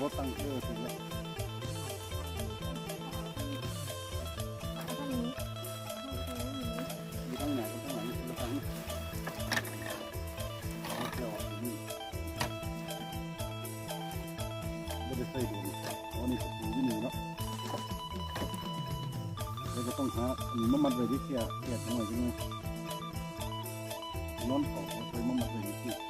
อ้ตั้งเออถึงแล้วเอาท่านี้มีทั้งไหนทั้งหลังทั้งหลังเอาเกี่ยวอันนี้ไม่ได้ใส่ดูนี่อ๋อนี่สปูที่นี่เนาะแล้วก็ต้องหาอันนี้มามัดไว้ที่แค่แค่หน่อยจังเลยนอนเข่าเอไปมามัดไว้ที่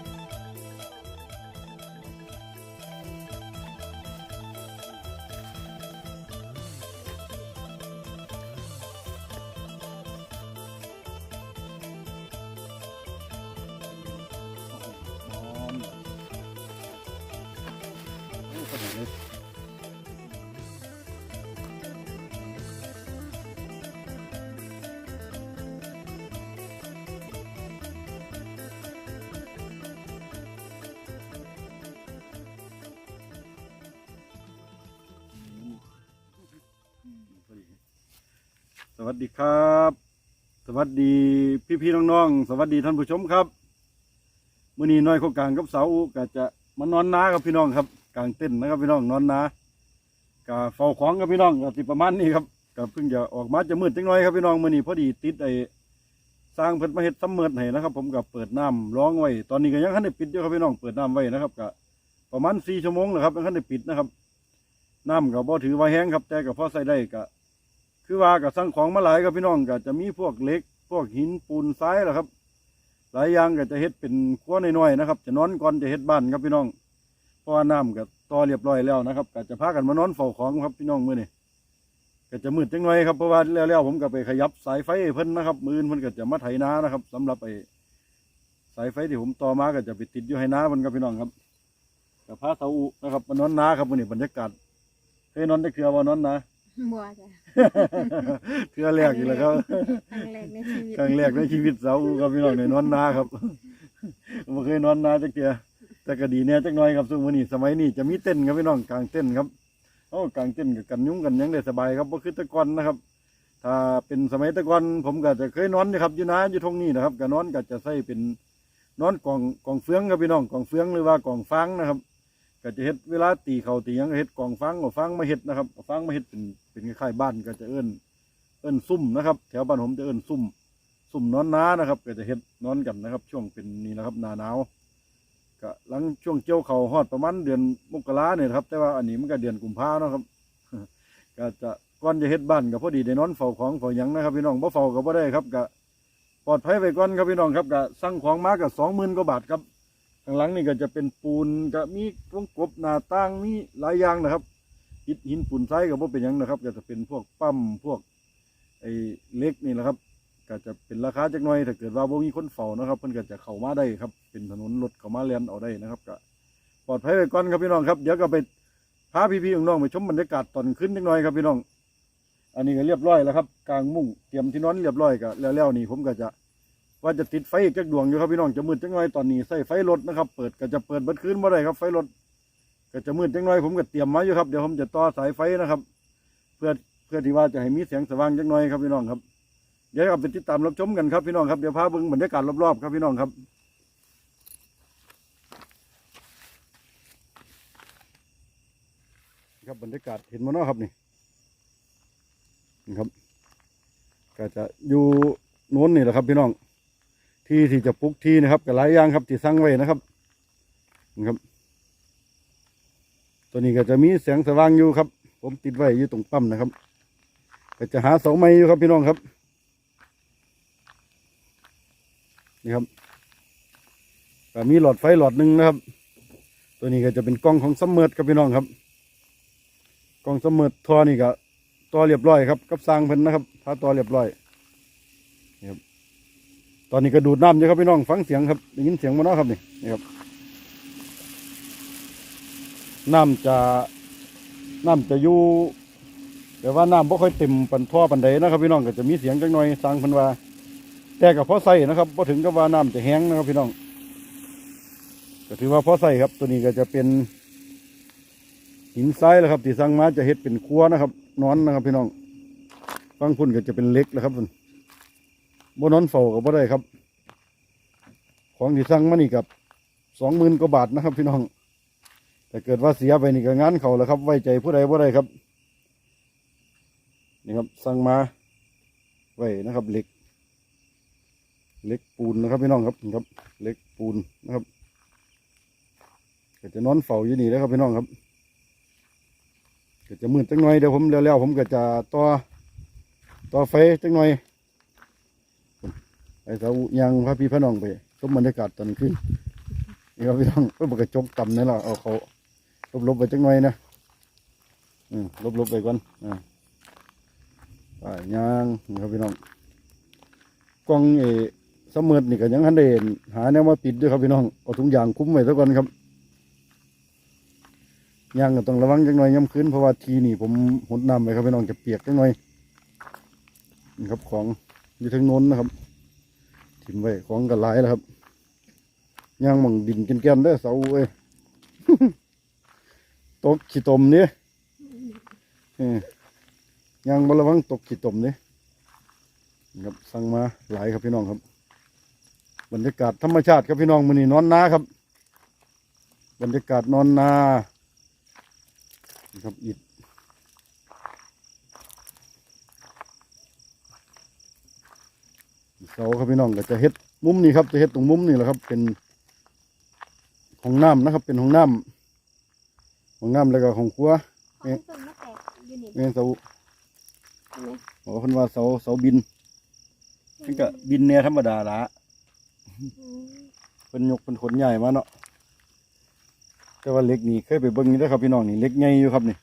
วัสดีครับ สวัสดีพี่ๆน้องๆ สวัสดีท่านผู้ชมครับมื่อนี้น้อยโคกลางกับเสาก็จะมานอนนากับพี่น้องครับกลางเต้นนะครับพี่น้องนอนนากะเฝ้าของกับพี่น้องก็สิประมาณนี้ครับก็เพิ่งจะออกมาจะมืดจังน้อยครับพี่น้องมื่อนี้พอดีติดไอ้สร้างเพิ่นมาเฮ็ดซ้ำเมิดให้นะครับ ผมก็เปิดน้ำร้องไว้ตอนนี้ก็ยังทันได้ปิดอยู่ครับพี่น้องเปิดน้ำไว้นะครับก็ประมาณสี่ชั่วโมงนะครับยังทันได้ปิดนะครับน้ำก็บ่ถือว่าแห้งครับแต่ก็พอใส่ได้ก็ คือว่าก็สั่งของมาหลายครับพี่น้องก็จะมีพวกเหล็ก พวกหินปูนทรายแหละครับ หลายอย่างก็จะเฮ็ดเป็นครัวน้อยๆนะครับ จะนอนก่อนจะเฮ็ดบ้านครับพี่น้องเพราะว่าน้ำก็ต่อเรียบร้อยแล้วนะครับก็จะพากันมานอนเฝ้าของครับพี่น้องมื้อนี้ก็จะมืดจังหน่อยครับเพราะว่าแล้วๆผมก็ไปขยับสายไฟเพิ่นนะครับ มืออเพิ่นก็จะมาไถนานะครับสำหรับไอ้สายไฟที่ผมต่อมาก็จะไปติดอยู่ให้นาเพิ่นครับพี่น้องครับกับพาเสาอุนะครับมานอนนาครับมื้อนี้บรรยากาศเคยนอนได้เคือว่านอนนา บัวจ้ะเคือแรกอีกแล้วครับครั้งแรกในชีวิตครั้งแรกในชีวิตเสาอูครับพี่น้องในนอนนาครับไม่เคยนอนนาจักเกียแต่ก็ดีเนี่ยจักหน้อยครับซึ่งวันนี้สมัยนี้จะมีเต้นท์ครับพี่น้องกลางเต้นท์ครับโอ้กลางเต้นท์กับกันยุ้งกันหยังได้สบายครับเพราะคือแตะกอนนะครับ ถ้าเป็นสมัยแตะกอนผมก็จะเคยนอนนะครับอยู่นาอยู่ทงนี้นะครับก็นอนก็จะใส่เป็นนอนกองกองเฟืองครับพี่น้องกองเฟืองหรือว่ากองฟางนะครับก็จะเฮ็ดเวลาตีเขาตีหยังก็เฮ็ดกองฟางเอาฟางมาเฮ็ดนะครับเอาฟางมาเฮ็ดเป็น เป็นคล้ายๆบ้านก็จะเอิ้น เอิ้นซุ่มนะครับ แถวบ้านผมจะเอิ้นซุ่มซุ่มนอนน้านะครับ ก็จะเฮ็ดนอนกันนะครับ ช่วงเป็นนี่นะครับหนาหนาวก็หลังช่วงเกี่ยวเขาฮอดประมาณเดือนมกราเนี่ยนะครับ แต่ว่าอันนี้มันก็เดือนกุมภาเนาะครับก็จะก่อนจะเฮ็ดบ้านก็พอดีได้นอนเฝ้าของเฝ้าหยังนะครับ พี่น้องบ่เฝ้าก็บ่ได้ครับก็ปลอดภัยไปก่อนครับพี่น้องครับก็สั่งของมาก็สองหมื่นกว่าบาทครับข้างหลังนี่ก็จะเป็นปูนก็มีวงกบหน้าต่างมีหลายอย่างนะครับ อิฐหินปูนทรายก็บ่เป็นยังนะครับ ก็จะเป็นพวกปั๊มพวกไอ้เล็กนี่แหละครับ ก็จะเป็นราคาจักหน่อยถ้าเกิดว่าบ่มีคนเฝ้านะครับเพิ่นก็จะเข้ามาได้ครับ เป็นถนนรถเข้ามาเลียนเอาได้นะครับก็ปลอดภัยไปก่อนครับพี่น้องครับเดี๋ยวก็ไปพาพี่ๆน้องๆไปชมบรรยากาศตอนขึ้นจักหน่อยครับพี่น้อง อันนี้ก็เรียบร้อยแล้วครับกลางมุ้งเตรียมที่นอนเรียบร้อยก็แล้วๆนี่ผมก็จะว่าจะติดไฟอีกจักดวงอยู่ครับพี่น้องจะมืดจักหน่อยตอนนี้ใส่ไฟรถนะครับ เปิดก็จะเปิดเบิดคืนบ่ได้ครับไฟรถ ก็จะมืดจักหน่อยผมก็เตรียมมาอยู่ครับเดี๋ยวผมจะต่อสายไฟนะครับ เพื่อเพื่อที่ว่าจะให้มีเสียงสว่างจักหน่อยครับพี่น้องครับเดี๋ยวเราไปติดตามรับชมกันครับพี่น้องครับเดี๋ยวพาเบิ่งบรรยากาศรอบๆครับพี่น้องครับครับบรรยากาศเห็นมั้เนาะครับนี่นี่ครับ ก็จะอยู่โน้นนี่แหละครับ พี่น้อง ที่ที่จะปลูกที่นะครับกับหลายอย่างครับที่สร้างไว้นะครับนี่ครับ ตัวนี้ก็จะมีแสงสว่างอยู่ครับ ผมติดไว้อยู่ตรงปั๊มนะครับก็จะหาเสาไม้อยู่ครับพี่น้องครับ นี่ครับก็มีหลอดไฟหลอดหนึ่งนะครับ ตัวนี้ก็จะเป็นกล้องของซัมเมอร์ครับพี่น้องครับ กล้องซัมเมอร์ทอนี่ก็ต่อเรียบร้อยครับกับสร้างเพิ่นนะครับพาต่อเรียบร้อยนี่ครับตอนนี้ก็ดูดน้ำอยู่ครับพี่น้องฟังเสียงครับได้ยินเสียงมาเนาะครับนี่นี่ครับ น้ำจะน้ำจะอยู่แต่ว่าน้ำบ่ค่อยเต็มปันท่อปันใดนะครับ พี่น้องก็จะมีเสียงจังหน่อยสร้างพิ่นว่า แต่กับพอใส่นะครับพอถึงกับว่าน้ำจะแห้งนะครับ พี่น้องก็ถือว่าพอใส่ครับ ตัวนี้ก็จะเป็นหินทรายแหละครับที่สั่งมาจะเฮ็ดเป็นครัวนะครับนอนนะครับ พี่น้องฟังพุ่นก็จะเป็นเล็กแล้วครับพุ่นบนนอนเฝ้าก็บ่ได้ครับ ของที่สั่งมานี่กับสองหมื่นกว่าบาทนะครับ พี่น้อง แต่เกิดว่าเสียไปนี่ก็งานเขาแล้วครับ ไว้ใจผู้ใดผู้ใดครับ นี่ครับสั่งมาไว้นะครับเหล็กเหล็กปูนนะครับพี่น้องครับนี่ครับเหล็กปูนนะครับก็จะนอนเฝ้าอยู่นี่นะครับพี่น้องครับก็จะมืดจังหน่อยเดี๋ยวผมเร็วๆผมก็จะต่อต่อไฟจังหน่อยไอ้สาวยางพระพี่พระน้องไปชมบรรยากาศตอนขึ้นนี่ครับพี่น้องเพื่อกระจกต่ำนี่แหละเอาเขา ลบๆไปจังหน่อยนะอืมลบๆไปก่อนอ่าไปย่างนี่ครับพี่น้องกล้องเอสมเมินี่ก็ยังหันเด่นหาแนวมาปิดด้วยครับพี่น้องเอาถุงยางคุ้มไว้ซะก่อนครับย่างก็ต้องระวังจังหน่อยย่ำคืนเพราะว่าทีนี่ผมหดน้ำไปครับพี่น้องจะเปียกจังหน่อยนี่ครับของอยู่ทางโน้นนะครับถิ่มไว้ของก็หลายแล้วครับย่างหมังดินกินแกนได้เสาเอ้ย ตกขี้ตมเนี่ยยังบระวังตกขีดตมนี่ครับสั่งมาหลายครับพี่น้องครับ บรรยากาศธรรมชาติครับพี่น้องมือนี่นอนนาครับ บรรยากาศนอนนาครับอิดเสาครับพี่น้องก็จะเฮ็ดมุมนี้ครับจะเฮ็ดตรงมุมนี่แหละครับ เป็นห้องน้ำนะครับ เป็นห้องน้ำ ห้องน้ำแล้วก็ห้องครัวของต้นมะแตกอยู่นี่แม่นเสาใช่ไหมบอกว่าเพิ่นว่าเสาเสาบินมันก็บินเนี่ยธรรมดาละอืมเพิ่นยกเพิ่นขนใหญ่มาเนาะแต่ว่าเหล็กนี่เคยไปเบิ่งนี่เด้อครับพี่น้องนี่เหล็กใหญ่อยู่ครับนี่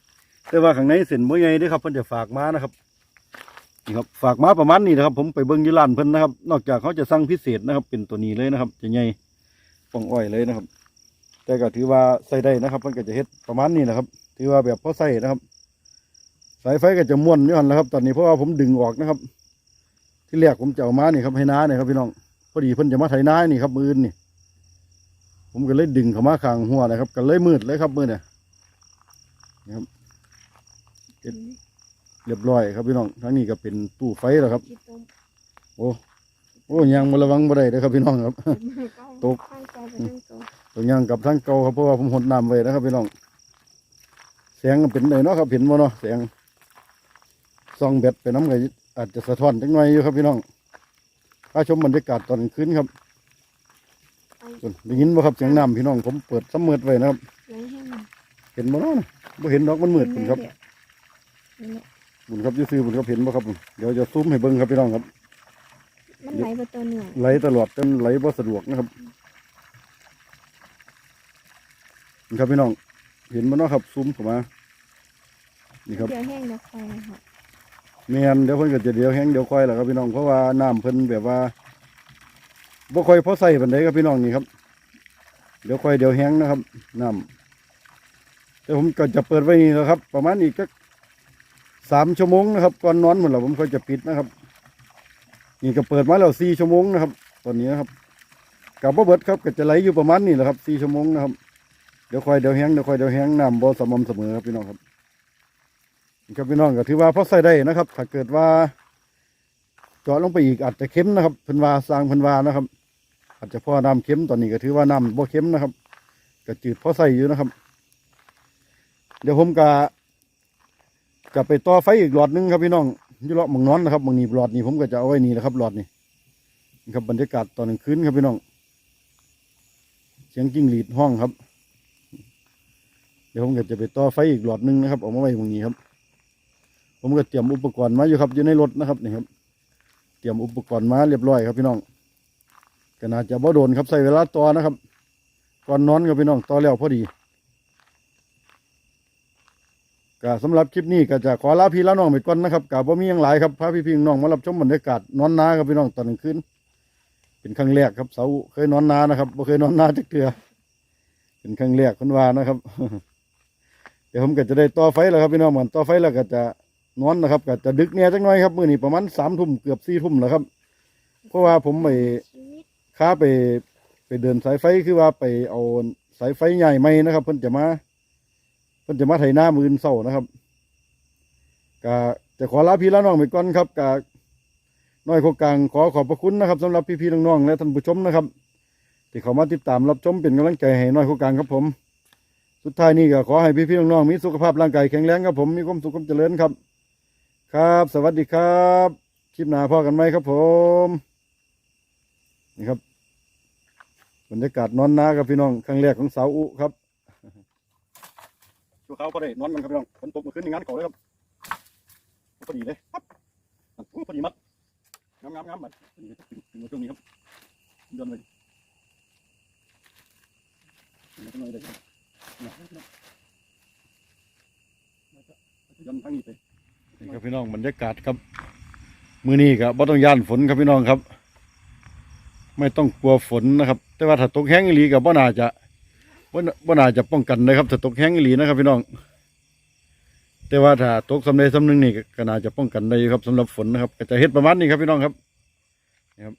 แต่ว่าข้างในเส้นบ่ใหญ่เด้อครับเพิ่นจะฝากมานะครับนี่ครับฝากมาประมาณนี้นะครับ ผมไปเบิ่งอยู่ร้านเพิ่นนะครับ นอกจากเขาจะสั่งพิเศษนะครับ เป็นตัวนี้เลยนะครับ จะใหญ่ป่องอ้อยเลยนะครับ แต่ก็ถือว่าใส่ได้นะครับเพิ่นก็จะเฮ็ดประมาณนี้นะครับ ถือว่าแบบพอใส่นะครับ สายไฟก็จะม้วนอยู่หั่นแหล้วครับ ตอนนี้เพราะว่าผมดึงออกนะครับ ที่แรกผมจะเอามานี่ครับให้น้าเนี่ยครับพี่น้องพอดีเพิ่นจะมาไถนานี่ครับมืออนนี่ผมก็เลยดึงเข้ามาข้างหัวนะครับก็เลยมืดเลยครับมือเนี่ยนี่ครับเรียบร้อยครับพี่น้องทั้งนี้ก็เป็นตู้ไฟแล้วครับขี้ต้มโอ้โอ้ยังมาระวังบ่ได้เลยครับพี่น้องครับตก ข้างใจไปทั้งตัวตัวยังกับทั้งเก่าครับเพราะว่าผมหดน้ำไว้นะครับพี่น้องแสงก็เป็นไหนเนาะครับเห็นบ่เนาะแสงซองแบตไปน้ำก็อาจจะสะท้อนจังหน่อยอยู่ครับพี่น้องถ้าชมบรรยากาศตอนคืนครับไปส่วนได้ยินบ่ครับเสียงน้ำพี่น้องผมเปิดซ้ำมืดไว้นะครับไหลแห้งเห็นบ่เนาะบ่เห็นดอกมันมืดคุณครับนี่แหละบุญครับอยูซื้อบุญครับเห็นบ่ครับเดี๋ยวจะซูมให้เบิ่งครับพี่น้องครับ มันไหลไปตัวเหนื่อยไหลตลอดจนไหลบ่สะดวกนะครับ นี่ครับพี่น้อง เห็นบ่เนาะครับซูมเข้ามา นี่ครับเดี๋ยวแห้งเดี๋ยวคอยค่ะแม่นเดี๋ยวเพิ่นก็จะเดี๋ยวแห้งเดี๋ยวค่อยแหละครับพี่น้อง เพราะว่าน้ำเพิ่นแบบว่าบ่ค่อยพอใส่ปานใดครับพี่น้องนี่ครับ เดี๋ยวค่อยเดี๋ยวแห้งนะครับน้ำแต่ผมก็จะเปิดไว้นี่นะครับ ประมาณอีกสักสามชั่วโมงนะครับก่อนนอนหมดแล้วผมค่อยจะปิดนะครับ นี่ก็เปิดมาแล้วสี่ชั่วโมงนะครับ ตอนนี้นะครับกับบ่เบิดครับก็จะไหลอยู่ประมาณนี้แหละครับสี่ชั่วโมงนะครับ เดี๋ยวคอยเดี๋ยวแห้งเดี๋ยวคอยเดี๋ยวแห้งน้ำบ่สม่ำเสมอครับพี่น้องครับครับพี่น้องก็ถือว่าพอใส่ได้นะครับ ถ้าเกิดว่าเจาะลงไปอีกอาจจะเค็มนะครับพิ่นวาสร้างพิ่นวานะครับ อาจจะพอน้ำเค็มตอนนี้ก็ถือว่าน้ำบ่เค็มนะครับก็จืดพอใส่อยู่นะครับ เดี๋ยวผมก็จะไปต่อไฟอีกหลอดหนึงครับพี่น้องยู่เลาะมองนอนนะครับมองนีหลอดนี้ผมก็จะเอาไว้นี่แหละครับหลอดนี้นะครับบรรยากาศตอนกลางคืนครับพี่น้อง เสียงจิ้งหรีดห้องครับ ดี๋ยวผมก็จะไปต่อไฟอีกหลอดหนึงนะครับออกมาไว้ตรงนี้ครับ ผมก็เตรียมอุปกรณ์มาอยู่ครับอยู่ในรถนะครับนี่ครับ เตรียมอุปกรณ์มาเรียบร้อยครับพี่น้องก็น่าจะบ่โดนครับใส่เวลาต่อนะครับ ก่อนนอนครับพี่น้องต่อแล้วพอดีก็สำหรับคลิปนี้ก็จะขอลาพี่ลาน้องไปก่อนนะครับกับว่ามีหยังหลายครับพาพี่พี่น้องมารับชมบรรยากาศนอนนาครับพี่น้องตอนกลางคืนเป็นครั้งแรกครับเสาเคยนอนนานะครับบ่เคยนอนนาจักเทือเป็นครั้งแรกคนว่านะครับ เดี๋ยวผมก็จะได้ต่อไฟแล้วครับพี่น้องเหมือนต่อไฟแล้วก็จะนอนนะครับก็จะดึกเนี่ยจักหน่อยครับมื้อนี้ประมาณสามทุ่มเกือบสี่ทุ่มแล้วครับ เพราะว่าผมไปค้าไปไปเดินสายไฟคือว่าไปเอาสายไฟใหญ่ไหมนะครับ เพิ่นจะมา เพิ่นจะมาไถนามือนเศร้านะครับก็จะขอลาพี่ลาน้องไปก่อนครับกน้อยโคกลางขอขอบพระคุณนะครับสำหรับพี่ๆน้องๆและท่านผู้ชมนะครับ ที่เขามาติดตามรับชมเป็นกำลังใจให้น้อยโคกลางครับผม สุดท้ายนี้ก็ขอให้พี่ๆน้องๆมีสุขภาพร่างกายแข็งแรงครับผมมีความสุขความเจริญครับ ครับ สวัสดีครับคลิปหน้าพอกันไหมครับ ผมนี่ครับบรรยากาศนอนนากับพี่น้องครั้งแรกของสาวอุครับชูเขาก็ได้นอนกันครับพี่น้องฝนตกมื่อคืนในงานเขาเลยครับพอดีเลยครับพอดีมัดงามงามงามบัดถึงช่วงนี้ครับเดินเลยเดินเลยเดินเล ยยันทั้งนี้ไปนี่ครับพี่น้องบรรยากาศครับ มือนี้ครับบ่ต้องย่านฝนครับพี่น้องครับ ไม่ต้องกลัวฝนนะครับ แต่ว่าถ้าตกแห้งอีหลีกับบ่น่าจะบ่น่าบ่น่าจะป้องกันนะครับถ้าตกแห้งอีหลีนะครับ พี่น้อง แต่ว่าถ้าตกสำเร็จสำนึงนี่ก็ก็น่าจะป้องกันได้อยู่ครับสำหรับฝนนะครับก็จะเฮ็ดประมาณนี้ครับพี่น้องครับนี่ครับ